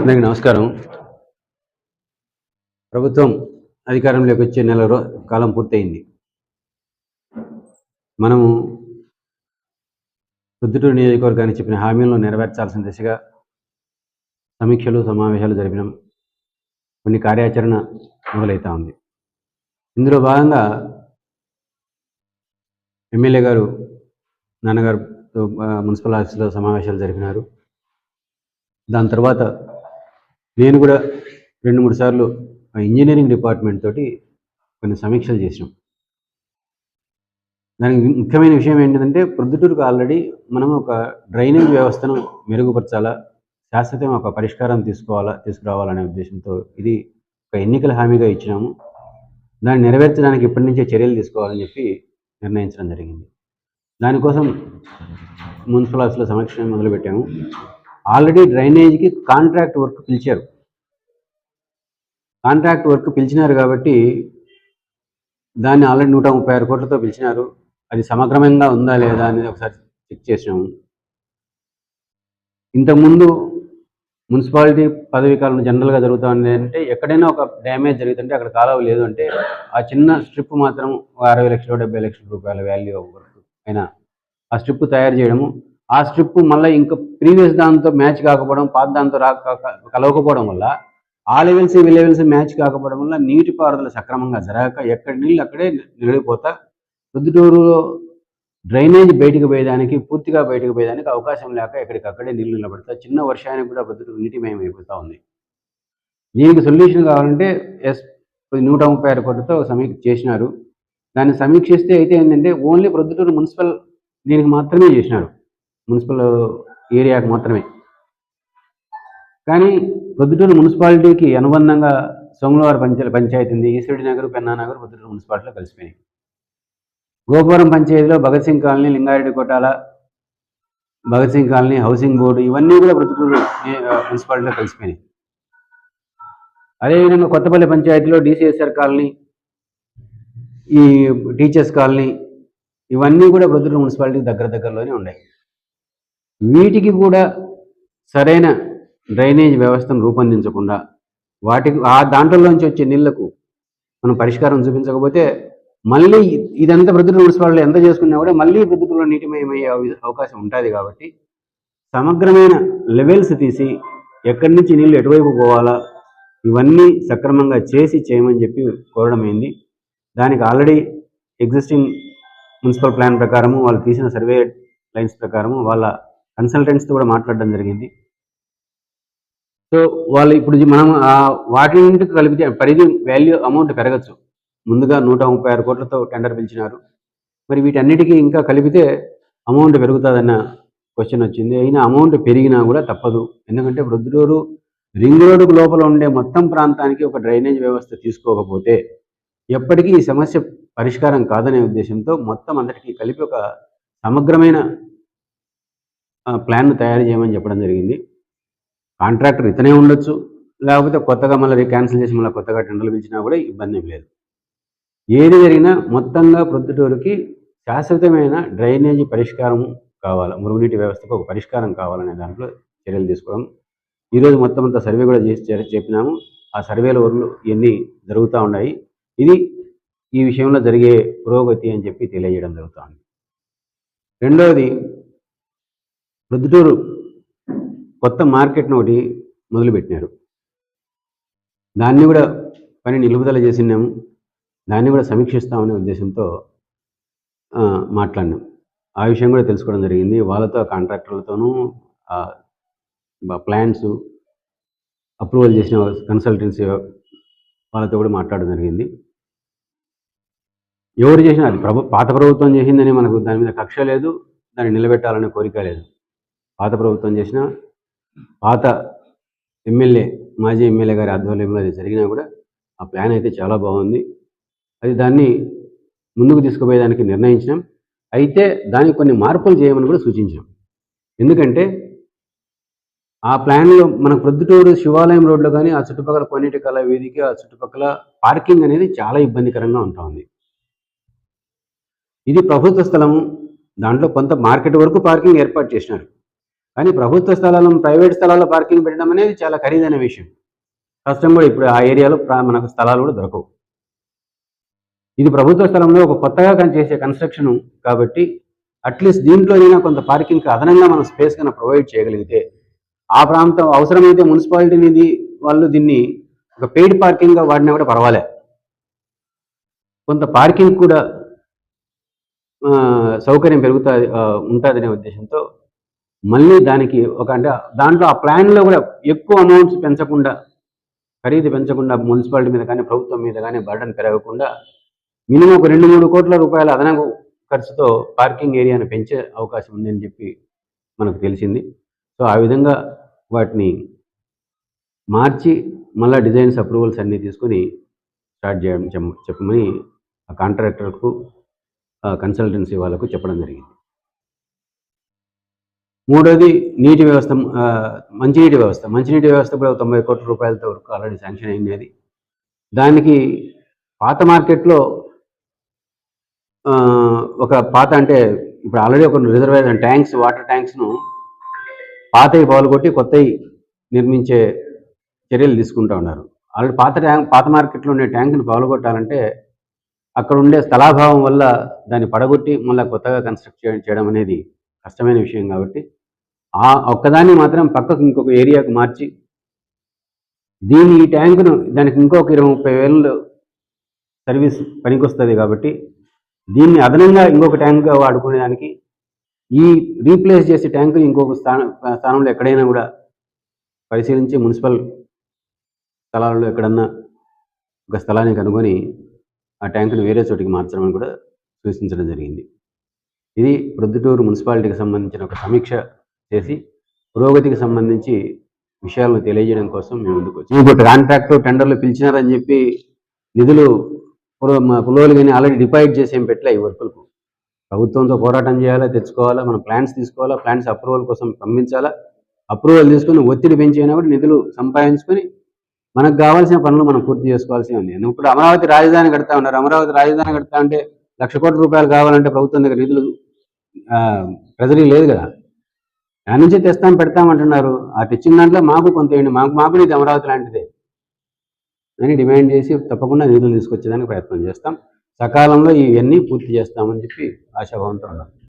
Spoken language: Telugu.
అందరికీ నమస్కారం. ప్రభుత్వం అధికారంలోకి వచ్చే నెల రో కాలం పూర్తయింది. మనము ప్రొద్దుటూరు నియోజకవర్గానికి చెప్పిన హామీలను నెరవేర్చాల్సిన దిశగా సమీక్షలు సమావేశాలు జరిపినాం కొన్ని కార్యాచరణ మొదలవుతా ఉంది. ఇందులో భాగంగా ఎమ్మెల్యే గారు నాన్నగారుతో మున్సిపల్ ఆఫీసులో సమావేశాలు జరిపినారు. దాని తర్వాత నేను కూడా రెండు మూడు సార్లు ఆ ఇంజనీరింగ్ డిపార్ట్మెంట్ తోటి కొన్ని సమీక్షలు చేసినాం. దానికి ముఖ్యమైన విషయం ఏంటంటే ప్రొద్దుటూరుకు ఆల్రెడీ మనం ఒక డ్రైనేజ్ వ్యవస్థను మెరుగుపరచాలా శాశ్వతం ఒక పరిష్కారం తీసుకోవాలా తీసుకురావాలనే ఉద్దేశంతో ఇది ఒక ఎన్నికల హామీగా ఇచ్చినాము. దాన్ని నెరవేర్చడానికి ఇప్పటి నుంచే చర్యలు తీసుకోవాలని చెప్పి నిర్ణయించడం జరిగింది. దానికోసం మున్సిపల్ ఆఫీస్లో సమీక్ష మొదలుపెట్టాము. ఆల్రెడీ డ్రైనేజీకి కాంట్రాక్ట్ వర్క్ పిలిచారు. కాంట్రాక్ట్ వర్క్ పిలిచినారు కాబట్టి దాన్ని ఆల్రెడీ నూట ముప్పై ఆరు కోట్లతో పిలిచినారు. అది సమగ్రమంగా ఉందా లేదా అనేది ఒకసారి చెక్ చేసినాము. ఇంతకుముందు మున్సిపాలిటీ పదవీ కాలం జనరల్గా జరుగుతూ అంటే ఎక్కడైనా ఒక డ్యామేజ్ జరుగుతుంటే అక్కడ కాలువ లేదు అంటే ఆ చిన్న స్ట్రిప్ మాత్రం ఒక అరవై లక్షలు డెబ్బై లక్షల రూపాయల వాల్యూ అయినా ఆ స్ట్రిప్ తయారు చేయడము ఆ స్ట్రిప్ మళ్ళీ ఇంకా ప్రీవియస్ దాంతో మ్యాచ్ కాకపోవడం పాత దాంతో రా కలవకపోవడం వల్ల ఆ లెవెల్స్ ఈ లెవెల్స్ మ్యాచ్ కాకపోవడం వల్ల నీటి పారుదల సక్రమంగా జరగక ఎక్కడి నీళ్ళు అక్కడే నిలిగిపోతా ప్రొద్దుటూరులో డ్రైనేజ్ బయటకు పోయేదానికి పూర్తిగా బయటకు పోయేదానికి అవకాశం లేక ఎక్కడికక్కడే నీళ్ళు నిలబడతా చిన్న వర్షానికి కూడా ప్రొద్దుటూరు నీటిమయం అయిపోతూ ఉంది. దీనికి సొల్యూషన్ కావాలంటే ఎస్ నూట ముప్పై ఆరు కోట్లతో సమీక్ష చేసినారు. దాన్ని సమీక్షిస్తే అయితే ఏంటంటే ఓన్లీ ప్రొద్దుటూరు మున్సిపల్ దీనికి మాత్రమే చేసినారు. మున్సిపల్ ఏరియాకి మాత్రమే. కానీ ప్రొద్దుటూరు మున్సిపాలిటీకి అనుబంధంగా సోమవారం పంచాయతీ పంచాయతీ ఉంది. ఈశ్వరుడి నగర్ పెన్నా నగర్ ప్రొద్దుటూరు మున్సిపాలిటీలో కలిసిపోయినాయి. గోపురం పంచాయతీలో Bhagat Singh colony Lingareddy Kotala Bhagat Singh colony housing board ఇవన్నీ కూడా ప్రొద్దుటూరు మున్సిపాలిటీలో కలిసిపోయినాయి. అదేవిధంగా కొత్తపల్లి పంచాయతీలో డిసిఎస్ఆర్ కాలనీ ఈ టీచర్స్ కాలనీ ఇవన్నీ కూడా ప్రొద్దుటూరు మున్సిపాలిటీకి దగ్గర దగ్గరలోనే ఉన్నాయి. వీటికి కూడా సరైన డ్రైనేజ్ వ్యవస్థను రూపొందించకుండా వాటికి ఆ దాంట్లోంచి వచ్చే నీళ్ళకు మనం పరిష్కారం చూపించకపోతే మళ్ళీ ఇదంతా ప్రొద్దుటూరు మున్సిపాలిటీ ఎంత చేసుకున్నా కూడా మళ్ళీ ప్రొద్దుటూరులో నీటిమయమయ్యే అవకాశం ఉంటుంది కాబట్టి సమగ్రమైన లెవెల్స్ తీసి ఎక్కడి నుంచి నీళ్ళు ఎటువైపు పోవాలా ఇవన్నీ సక్రమంగా చేసి చేయమని చెప్పి కోరడం అయింది దానికి ఆల్రెడీ ఎగ్జిస్టింగ్ మున్సిపల్ ప్లాన్ ప్రకారము వాళ్ళు తీసిన సర్వే లైన్స్ ప్రకారము వాళ్ళ కన్సల్టెంట్స్తో కూడా మాట్లాడడం జరిగింది. సో వాళ్ళు ఇప్పుడు మనం ఆ వాటింటికి కలిపితే పరిధి వాల్యూ అమౌంట్ పెరగచ్చు. ముందుగా నూట ముప్పై ఆరు కోట్లతో టెండర్ పిలిచినారు. మరి వీటన్నిటికీ ఇంకా కలిపితే అమౌంట్ పెరుగుతుందన్న క్వశ్చన్ వచ్చింది. అయినా అమౌంట్ పెరిగినా కూడా తప్పదు. ఎందుకంటే వృద్ధుడు రింగ్ రోడ్డుకు లోపల ఉండే మొత్తం ప్రాంతానికి ఒక డ్రైనేజ్ వ్యవస్థ తీసుకోకపోతే ఎప్పటికీ ఈ సమస్య పరిష్కారం కాదనే ఉద్దేశంతో మొత్తం అందరికీ కలిపి ఒక సమగ్రమైన ప్లాన్ను తయారు చేయమని చెప్పడం జరిగింది. కాంట్రాక్టర్ ఇతనే ఉండొచ్చు లేకపోతే కొత్తగా మళ్ళీ క్యాన్సిల్ చేసి మళ్ళీ కొత్తగా టెండర్లు పిలిచినా కూడా ఇబ్బంది ఏం లేదు. ఏది జరిగినా మొత్తంగా ప్రొద్దుటూరుకి శాశ్వతమైన డ్రైనేజీ పరిష్కారం కావాలి మురుగునీటి వ్యవస్థకు ఒక పరిష్కారం కావాలనే దాంట్లో చర్యలు తీసుకోవడం. ఈరోజు మొత్తం అంతా సర్వే కూడా చేసి చెప్పినాము. ఆ సర్వేల వర్లు ఇవన్నీ జరుగుతూ ఉన్నాయి. ఇది ఈ విషయంలో జరిగే పురోగతి అని చెప్పి తెలియజేయడం జరుగుతుంది రెండవది ప్రొద్దుటూరు కొత్త మార్కెట్ను ఒకటి మొదలుపెట్టినారు. దాన్ని కూడా పని నిలుపుదల చేసినాము దాన్ని కూడా సమీక్షిస్తామనే ఉద్దేశంతో మాట్లాడినాం. ఆ విషయం కూడా తెలుసుకోవడం జరిగింది. వాళ్ళతో కాంట్రాక్టర్లతోనూ ప్లాన్స్ అప్రూవల్ చేసిన కన్సల్టెన్సీ వాళ్ళతో కూడా మాట్లాడడం జరిగింది. ఎవరు చేసినా అది ప్రభు పాత ప్రభుత్వం చేసిందని మనకు దాని మీద కక్ష లేదు. దాన్ని నిలబెట్టాలనే కోరిక లేదు. పాత ప్రభుత్వం చేసిన పాత ఎమ్మెల్యే మాజీ ఎమ్మెల్యే గారి ఆధ్వర్యంలో అది జరిగినా కూడా ఆ ప్లాన్ అయితే చాలా బాగుంది. అది దాన్ని ముందుకు తీసుకుపోయేదానికి నిర్ణయించినాం. అయితే దానికి కొన్ని మార్పులు చేయమని కూడా సూచించాం ఎందుకంటే ఆ ప్లాన్లో మన ప్రొద్దుటూరు శివాలయం రోడ్లో కానీ ఆ చుట్టుపక్కల కొన్నిటి కళ వీధికి ఆ చుట్టుపక్కల పార్కింగ్ అనేది చాలా ఇబ్బందికరంగా ఉంటా ఉంది ఇది ప్రభుత్వ స్థలము దాంట్లో కొంత మార్కెట్ వరకు పార్కింగ్ ఏర్పాటు చేసినారు. కానీ ప్రభుత్వ స్థలాలను ప్రైవేట్ స్థలాల్లో పార్కింగ్ పెట్టడం అనేది చాలా ఖరీదైన విషయం. కష్టం కూడా ఇప్పుడు ఆ ఏరియాలో మనకు స్థలాలు కూడా దొరకవు. ఇది ప్రభుత్వ స్థలంలో ఒక కొత్తగా కానీ చేసే కన్స్ట్రక్షన్ కాబట్టి అట్లీస్ట్ దీంట్లోనైనా కొంత పార్కింగ్కి అదనంగా మనం స్పేస్ కన్నా ప్రొవైడ్ చేయగలిగితే ఆ ప్రాంతం అవసరమైతే మున్సిపాలిటీ నిధి వాళ్ళు దీన్ని ఒక పెయిడ్ పార్కింగ్గా వాడినా కూడా పర్వాలే. కొంత పార్కింగ్ కూడా సౌకర్యం పెరుగుతుంది ఉంటుందనే ఉద్దేశంతో మళ్ళీ దానికి ఒక అంటే దాంట్లో ఆ ప్లాన్లో కూడా ఎక్కువ అమౌంట్స్ పెంచకుండా ఖరీదు పెంచకుండా మున్సిపాలిటీ మీద కానీ ప్రభుత్వం మీద కానీ బర్డన్ పెరగకుండా మినిమం ఒక రెండు మూడు కోట్ల రూపాయల అదనపు ఖర్చుతో పార్కింగ్ ఏరియాను పెంచే అవకాశం ఉందని చెప్పి మనకు తెలిసింది. సో ఆ విధంగా వాటిని మార్చి మళ్ళీ డిజైన్స్ అప్రూవల్స్ అన్నీ తీసుకొని స్టార్ట్ చేయడం చెప్పమని ఆ కాంట్రాక్టర్కు కన్సల్టెన్సీ వాళ్ళకు చెప్పడం జరిగింది. మూడోది నీటి వ్యవస్థ మంచినీటి వ్యవస్థ. మంచినీటి వ్యవస్థ కూడా తొంభై కోట్ల రూపాయలతో వరకు ఆల్రెడీ శాంక్షన్ అయింది అది. దానికి పాత మార్కెట్లో ఒక పాత అంటే ఇప్పుడు ఆల్రెడీ ఒక రిజర్వేషన్ ట్యాంక్స్ వాటర్ ట్యాంక్స్ను పాతవి పాల్గొట్టి కొత్తవి నిర్మించే చర్యలు తీసుకుంటూ ఉన్నారు. ఆల్రెడీ పాత ట్యాంక్ పాత మార్కెట్లో ఉండే ట్యాంక్ని పాల్గొట్టాలంటే అక్కడ ఉండే స్థలాభావం వల్ల దాన్ని పడగొట్టి మళ్ళీ కొత్తగా కన్స్ట్రక్ట్ చేయడం చేయడం అనేది కష్టమైన విషయం కాబట్టి ఆ ఒక్కదాన్ని మాత్రం పక్కకు ఇంకొక ఏరియాకు మార్చి దీని ఈ ట్యాంకును దానికి ఇంకొక ఇరవై ముప్పై వేలు సర్వీస్ పనికొస్తుంది కాబట్టి దీన్ని అదనంగా ఇంకొక ట్యాంక్గా వాడుకునేదానికి ఈ రీప్లేస్ చేసే ట్యాంకుని ఇంకొక స్థానం స్థానంలో ఎక్కడైనా కూడా పరిశీలించి మున్సిపల్ స్థలాల్లో ఎక్కడన్నా ఒక స్థలాన్ని కనుగొని ఆ ట్యాంకును వేరే చోటికి మార్చడం కూడా సూచించడం జరిగింది. ఇది ప్రొద్దుటూరు మున్సిపాలిటీకి సంబంధించిన ఒక సమీక్ష చేసి పురోగతికి సంబంధించి విషయాలను తెలియజేయడం కోసం మేము ముందుకు వచ్చాం. ఇప్పుడు కాంట్రాక్టు టెండర్లు పిలిచినారని చెప్పి నిధులు పురో- కానీ ఆల్రెడీ డిపాజిట్ చేసి ఏం పెట్టలే ఈ వర్కులకు. ప్రభుత్వంతో పోరాటం చేయాలా తెచ్చుకోవాలా మనం ప్లాన్స్ తీసుకోవాలా ప్లాన్స్ అప్రూవల్ కోసం పంపించాలా అప్రూవల్ తీసుకొని ఒత్తిడి పెంచి కూడా నిధులు సంపాదించుకొని మనకు కావాల్సిన పనులు మనం పూర్తి చేసుకోవాల్సి ఉంది. ఇప్పుడు అమరావతి రాజధాని కడతా ఉన్నారు. అమరావతి రాజధాని కడతా అంటే లక్ష కోట్ల రూపాయలు కావాలంటే ప్రభుత్వం దగ్గర నిధులు ట్రెజరీ లేదు కదా. దాని నుంచి తెస్తాం పెడతాం అంటున్నారు. ఆ తెచ్చిన దాంట్లో మాకు కొంత ఏంటి మాకు మాకు ఇది అమరావతి లాంటిదే. అని డిమాండ్ చేసి తప్పకుండా నిధులు తీసుకొచ్చేదానికి ప్రయత్నం చేస్తాం. సకాలంలో ఇవన్నీ పూర్తి చేస్తామని చెప్పి ఆశాభావంతో ఉన్నాం.